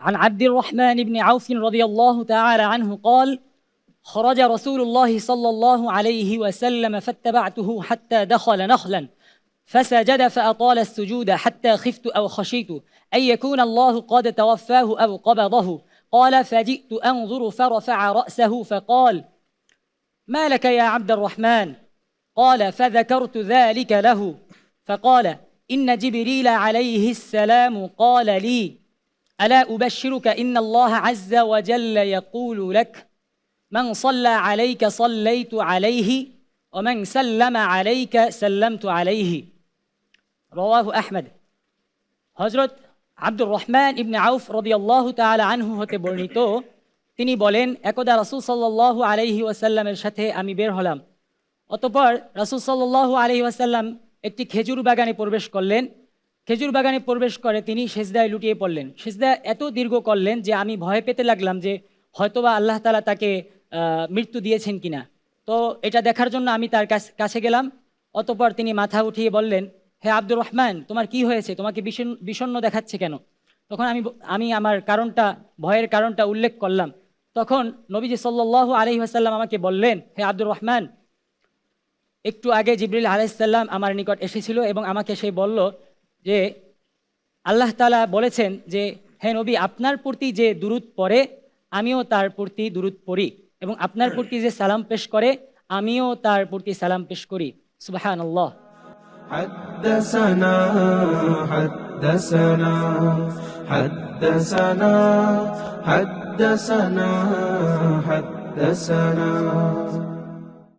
عن عبد الرحمن بن عوف رضي الله تعالى عنه قال خرج رسول الله صلى الله عليه وسلم فاتبعته حتى دخل نخلا فسجد فأطال السجود حتى خفت أو خشيت أن يكون الله قد توفاه أو قبضه. قال فجئت أنظر فرفع رأسه فقال ما لك يا عبد الرحمن؟ قال فذكرت ذلك له. فقال إن جبريل عليه السلام قال لي ألا أبشرك إن الله عز وجل يقول لك من صلى عليك صليت عليه ومن سلم عليك سلمت عليه رواه أحمد হজরত আব্দুর রহমান ইবনে আউফ রদিয়াল্লাহ তাআলা আনহু হতে বর্ণিত তিনি বলেন একদা রাসূল সাল্লাল্লাহু আলাইহি ওয়াসাল্লামের সাথে আমি বের হলাম অতঃপর রাসূল সাল্লাল্লাহু আলাইহি ওয়াসাল্লাম একটি খেজুর বাগানে প্রবেশ করলেন খেজুর বাগানে প্রবেশ করে তিনি সেজদায় লুটিয়ে পড়লেন। সেজদা এত দীর্ঘ করলেন যে আমি ভয় পেতে লাগলাম যে হয়তোবা আল্লাহ তাআলা তাকে মৃত্যু দিয়েছেন কিনা। তো এটা দেখার জন্য আমি তার কাছ- গেলাম। অতপর তিনি মাথা উঠিয়ে বললেন, হে আব্দুর রহমান, তোমার কি হয়েছে? তোমাকে বিষণ্ণ বিষণ্ণ দেখাচ্ছে কেন? তখন আমি আমি আমার কারণটা, ভয়ের কারণটা উল্লেখ করলাম। তখন নবীজি সাল্লাল্লাহু আলাইহি ওয়াসাল্লাম আমাকে বললেন, হে আব্দুর রহমান, একটু আগে জিবরিল আলাইসাল্লাম আমার নিকট এসেছিল এবং আমাকে সে বলল যে আল্লাহ তালা বলেছেন যে হে নবী আপনার প্রতি যে দুরুদ পড়ে আমিও তার প্রতি দুরুদ পড়ি এবং আপনার প্রতি যে সালাম পেশ করে আমিও তার প্রতি সালাম পেশ করি সুবাহান আল্লাহ حدثنا حدثنا حدثنا حدثنا حدثنا